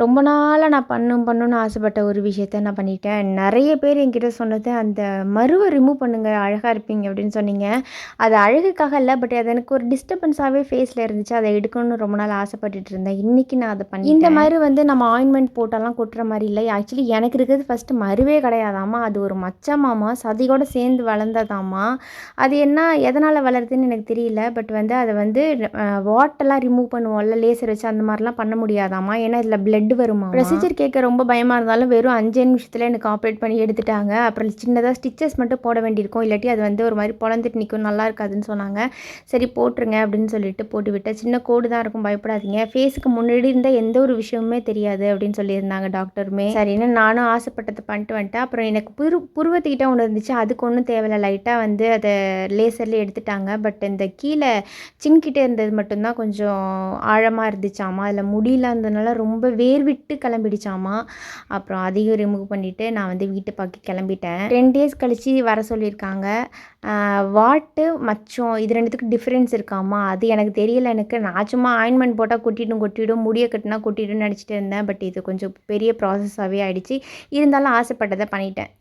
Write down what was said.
ரொம்ப நாளாக நான் பண்ணும் பண்ணணும்னு ஆசைப்பட்ட ஒரு விஷயத்த நான் பண்ணிட்டேன். நிறைய பேர் என்கிட்ட சொன்னது அந்த மருவை ரிமூவ் பண்ணுங்கள் அழகாக இருப்பீங்க அப்படின்னு சொன்னீங்க. அது அழகுக்காக இல்லை பட் அது எனக்கு ஒரு டிஸ்டர்பன்ஸாகவே ஃபேஸில் இருந்துச்சு. அதை எடுக்கணும்னு ரொம்ப நாள் ஆசைப்பட்டுட்டு இருந்தேன். இன்றைக்கி நான் அதை பண்ணி இந்த மாதிரி வந்து நம்ம ஆயின்மெண்ட் போட்டாலாம் கொட்டுற மாதிரி இல்லை. ஆக்சுவலி எனக்கு இருக்கிறது ஃபஸ்ட்டு மருவே கிடையாதாம்மா. அது ஒரு மச்சமாமா சதியோடு சேர்ந்து வளர்ந்ததாம்மா. அது என்ன எதனால் வளருதுன்னு எனக்கு தெரியல. பட் வந்து அதை வந்து வாட்டெல்லாம் ரிமூவ் பண்ணுவோம்ல லேசர் வச்சு அந்த மாதிரிலாம் பண்ண முடியாதாம்மா. ஏன்னா இதில் பிளட் வருமா ப்ரொசீஜர் கேட்க ரொம்ப பயமாக இருந்தாலும் வெறும் அஞ்சு நிமிஷத்தில் எனக்கு ஆப்ரேட் பண்ணி எடுத்துட்டாங்க. அப்புறம் சின்னதாக ஸ்டிச்சஸ் மட்டும் போட வேண்டியிருக்கும். இல்லாட்டி அது வந்து ஒரு மாதிரி பொழந்துட்டு நிற்கும் நல்லா இருக்காதுன்னு சொன்னாங்க. சரி போட்டுருங்க அப்படின்னு சொல்லிட்டு போட்டு விட்டேன் சின்ன கோடு தான் இருக்கும். பயப்படாதீங்க. ஃபேஸுக்கு முன்னாடி இருந்தால் எந்த ஒரு விஷயமுமே தெரியாது அப்படின்னு சொல்லியிருந்தாங்க டாக்டருமே. சரின்னு நானும் ஆசைப்பட்டதை பண்ணிட்டு வந்துட்டேன். அப்புறம் எனக்கு புரு புருவத்துக்கிட்ட ஒன்று இருந்துச்சு. அதுக்கு ஒன்றும் தேவையில்ல. லைட்டாக வந்து அதை லேசர்லேயே எடுத்துட்டாங்க. பட் இந்த கீழே சின்கிட்ட இருந்தது மட்டும்தான் கொஞ்சம் ஆழமாக இருந்துச்சாமா? அதில் முடியல இருந்ததுனால பேர் விட்டு கிளம்பிடுச்சாமா? அப்புறம் அதையும் ரிமூவ் பண்ணிவிட்டு நான் வந்து வீட்டை பார்க்க கிளம்பிட்டேன். டென் டேஸ் கழித்து வர சொல்லியிருக்காங்க. வாட்டு மச்சம் இது ரெண்டுத்துக்கும் டிஃப்ரென்ஸ் இருக்காமா? அது எனக்கு தெரியல. எனக்கு நான் சும்மா ஆயின்மெண்ட் போட்டால் கொட்டிடும் கொட்டிடும் முடிய கட்டினா கொட்டிடும்னு நினச்சிட்டு இருந்தேன். பட் இது கொஞ்சம் பெரிய ப்ராசஸாகவே ஆகிடுச்சு இருந்தாலும் ஆசைப்பட்டதை பண்ணிட்டேன்.